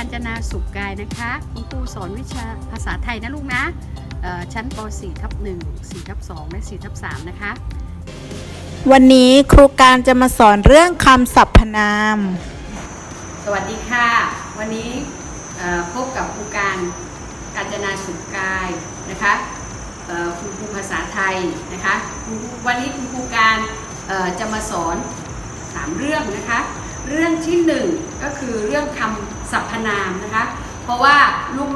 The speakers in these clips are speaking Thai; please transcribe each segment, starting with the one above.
ารจนาสุขกายนะคะคุณครูสอนวิชาภาษาไทยนะลูกนะชั้นป .4 ทับ1 4ทับ2และ4ทับ3นะคะ วันนี้ครูการจะมาสอนเรื่องคำสรรพนาม สวัสดีค่ะ วันนี้ พบกับครูการการจนาสุกายนะคะคุณครูภาษาไทยนะคะวันนี้คุณครูการจะมาสอน 3 เรื่องนะคะ เรื่องที่ 1 ก็คือเรื่องคำสรรพนามนะคะ เพราะว่า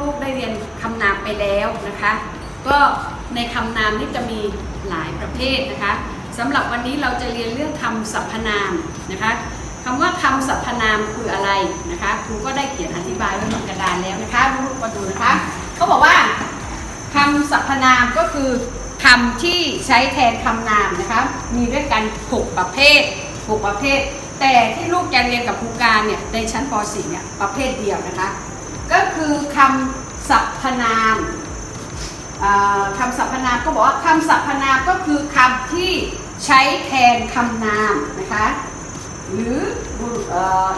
ลูกๆได้เรียนคำนามไปแล้วนะคะ ก็ในคำนามนี่จะมีหลายประเภทนะคะสำหรับวันนี้เราจะเรียนเรื่องคำสรรพนามนะคะ คำว่าคำสรรพนามคืออะไรนะคะครูก็ได้เขียนอธิบายไว้บนกระดานแล้วนะคะลูกๆมาดูนะคะเขาบอกว่าคำสรรพนามก็คือคำที่ใช้แทนคำนามนะคะมีด้วยกัน 6 ประเภท 6 ประเภท แต่ที่ลูกจะเรียนกับครูการเนี่ยในชั้นป .4 เนี่ยประเภทเดียวนะคะ ก็คือคำสรรพนามคำสรรพนามก็บอกว่าคำสรรพนามก็คือคำที่ใช้แทนคำนามนะคะ หรือ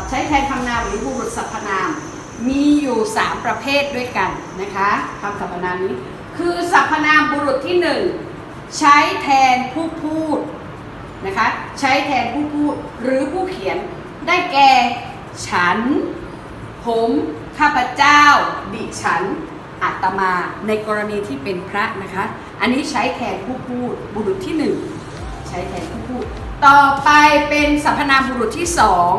ใช้แทนคำนามหรือบุรุษสรรพนาม มีอยู่ 3 ประเภทด้วยกันนะคะคำสรรพนามนี้ คือสรรพนามบุรุษที่ 1 ใช้แทนผู้พูดนะคะใช้แทนผู้พูดหรือผู้เขียนได้แก่ ฉัน ผมข้าพเจ้า ดิฉันอัตมาในกรณีที่เป็นพระนะคะ อันนี้ใช้แทนผู้พูดบุรุษที่หนึ่งใช้แทนผู้พูด ต่อไปเป็นสรรพนามบุรุษที่สอง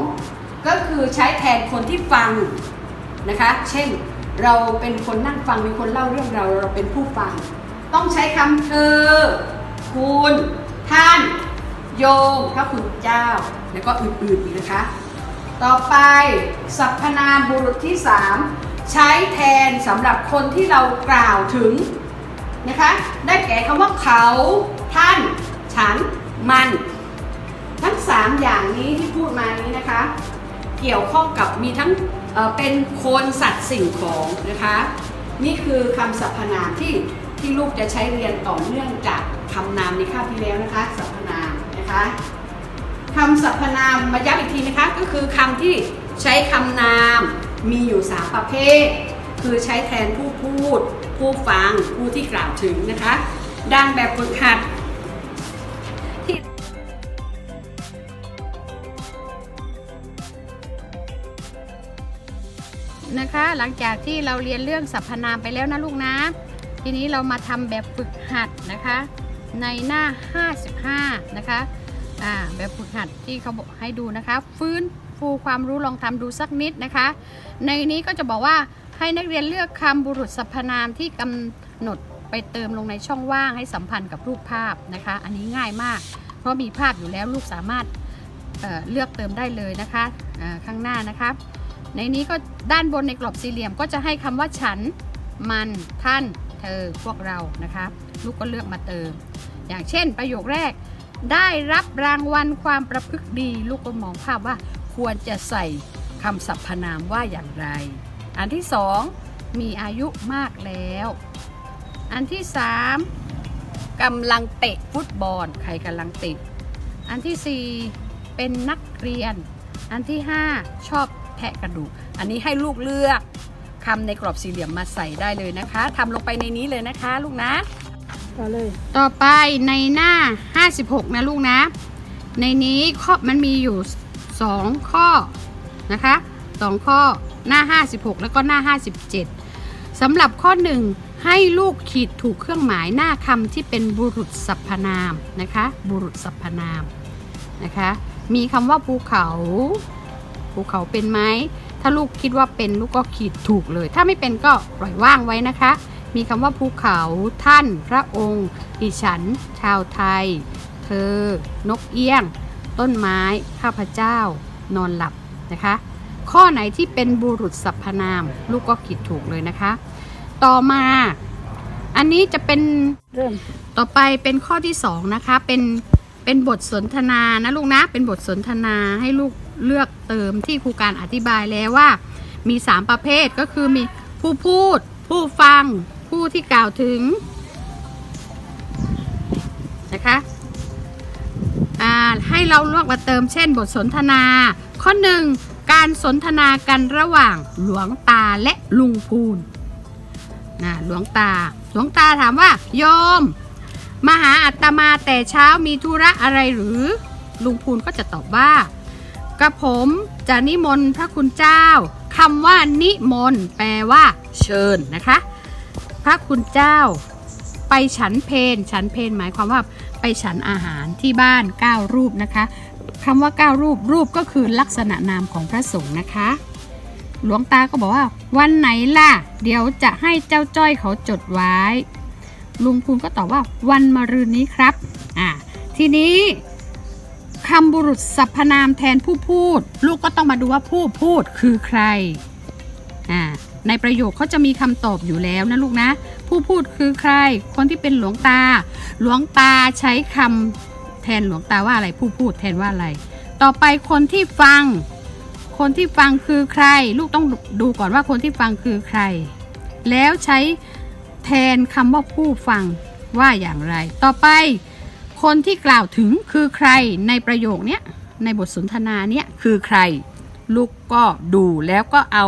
ก็คือใช้แทนคนที่ฟังนะคะ เช่นเราเป็นคนนั่งฟังมีคนเล่าเรื่องเราเราเป็นผู้ฟัง ต้องใช้คำเธอ คุณ ท่าน โยมพระคุณเจ้า แล้วก็อื่นๆอีกนะคะ ต่อไปสรรพนามบุรุษที่3ใช้แทนสำหรับคนที่เรากล่าวถึงนะคะ ได้แก่คำว่าเขา ท่าน ฉัน มัน 3 อย่างนี้ที่พูดมานี้นะคะ เกี่ยวข้องกับมีทั้งเเป็นคนสัตว์สิ่งของนะคะ นี่คือคำสรรพนามที่ที่ลูกจะใช้เรียนต่อเนื่องจากคำนามในคาบที่แล้วนะคะสรรพนามนะคะคำสรรพนามมาย้ำอีกทีนะคะก็คือคำที่ใช้คำนามมีอยู่ 3 ประเภท คือใช้แทนผู้พูด ผู้ฟังผู้ที่กล่าวถึงนะคะ ดังแบบฝึกหัด นะคะ หลังจากที่เราเรียนเรื่องสรรพนามไปแล้วนะลูกนะ ทีนี้เรามาทำแบบฝึกหัดนะคะ ในหน้า 55 นะคะอ่าแบบฝึกหัดที่เขาบอกให้ดูนะคะ ฟื้นฟูความรู้ลองทำดูสักนิดนะคะ ในนี้ก็จะบอกว่าให้นักเรียนเลือกคำบุรุษสรรพนามที่กำหนดไปเติมลงในช่องว่างให้สัมพันธ์กับรูปภาพนะคะ อันนี้ง่ายมาก เพราะมีภาพอยู่แล้วลูกสามารถเเลือกเติมได้เลยนะคะข้างหน้านะคะ ในนี้ก็ด้านบนในกรอบสี่เหลี่ยมก็จะให้คำว่าฉัน มันท่าน เธอพวกเรานะคะลูกก็เลือกมาเติม อย่างเช่นประโยคแรก ได้รับรางวัลความประพฤติดี ลูกก็มองภาพว่าควรจะใส่คำสรรพนามว่าอย่างไร อันที่สองมีอายุมากแล้ว อันที่สามกำลังเตะฟุตบอลใครกำลังเตะอันที่สี่เป็นนักเรียน อันที่ห้าชอบ แทะกระดูก อันนี้ให้ลูกเลือกคำในกรอบสี่เหลี่ยมมาใส่ได้เลยนะคะทำลงไปในนี้เลยนะคะ ลูกนะต่อเลยต่อไปในหน้า 56 นะลูกนะ ในนี้ข้อมันมีอยู่ 2 ข้อนะคะ 2 ข้อหน้า 56 แล้วก็หน้า 57สำหรับข้อ 1 ให้ลูกขีดถูกเครื่องหมายหน้าคำที่เป็นบุรุษสรรพนามนะคะ บุรุษสรรพนามนะคะ มีคำว่าภูเขา ภูเขาเป็นไหมถ้าลูกคิดว่าเป็นลูกก็ขีดถูกเลย ถ้าไม่เป็นก็ปล่อยว่างไว้นะคะ มีคำว่าภูเขาท่าน พระองค์ดิฉัน ชาวไทย เธอ นกเอี้ยง ต้นไม้ ข้าพเจ้า นอนหลับนะคะ ข้อไหนที่เป็นบุรุษสรรพนาม ลูกก็ขีดถูกเลยนะคะ ต่อมาอันนี้จะเป็นเริ่มต่อไปเป็นข้อที่สองนะคะเป็นเป็นบทสนทนานะลูกนะเป็นบทสนทนาให้ลูก เลือกเติมที่ครูการอธิบายแล้วว่า มี 3 ประเภทก็คือมีผู้พูด ผู้ฟัง ผู้ที่กล่าวถึงนะคะให้เราเลวกมาเติมเช่นบทสนทนา ข้อหนึ่งการสนทนากันระหว่างหลวงตาและลุงพูนนะหลวงตา หลวงตาถามว่า โยม มาหาอัตมาแต่เช้ามีธุระอะไรหรือ ลุงพูนก็จะตอบว่า กระผมจะนิมนต์พระคุณเจ้าคำว่านิมนต์แปลว่า เชิญนะคะ พระคุณเจ้า ไปฉันเพนฉันเพนหมายความว่าไปฉันอาหารที่บ้านเก้ารูปนะคะคำว่าเก้ารูปรูปก็คือลักษณะนามของพระสงฆ์นะคะ หลวงตาก็บอกว่า วันไหนล่ะ เดี๋ยวจะให้เจ้าจ้อยเขาจดไว้ ลุงพูนก็ตอบว่าวันมะรืนนี้ครับอ่าทีนี้ คำบุรุษสรรพนามแทนผู้พูด ลูกก็ต้องมาดูว่าผู้พูดคือใครอ่าในประโยคเขาจะมีคำตอบอยู่แล้วนะลูกนะ ผู้พูดคือใคร คนที่เป็นหลวงตา หลวงตาใช้คำแทนหลวงตาว่าอะไรผู้พูดแทนว่าอะไร ต่อไปคนที่ฟัง คนที่ฟังคือใคร ลูกต้องดูก่อนว่าคนที่ฟังคือใคร แล้วใช้แทนคำว่าผู้ฟังว่าอย่างไร ต่อไป คนที่กล่าวถึงคือใครในประโยคเนี้ยในบทสนทนาเนี้ยคือใคร ลูกก็ดูแล้วก็เอา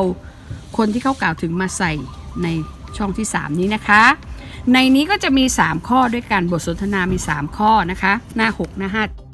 คนที่เขากล่าวถึงมาใส่ในช่องที่ 3 นี้นะคะ ในนี้ก็จะมี 3 ข้อด้วยกันบทสนทนามี 3 ข้อนะคะ หน้า 6 หน้า5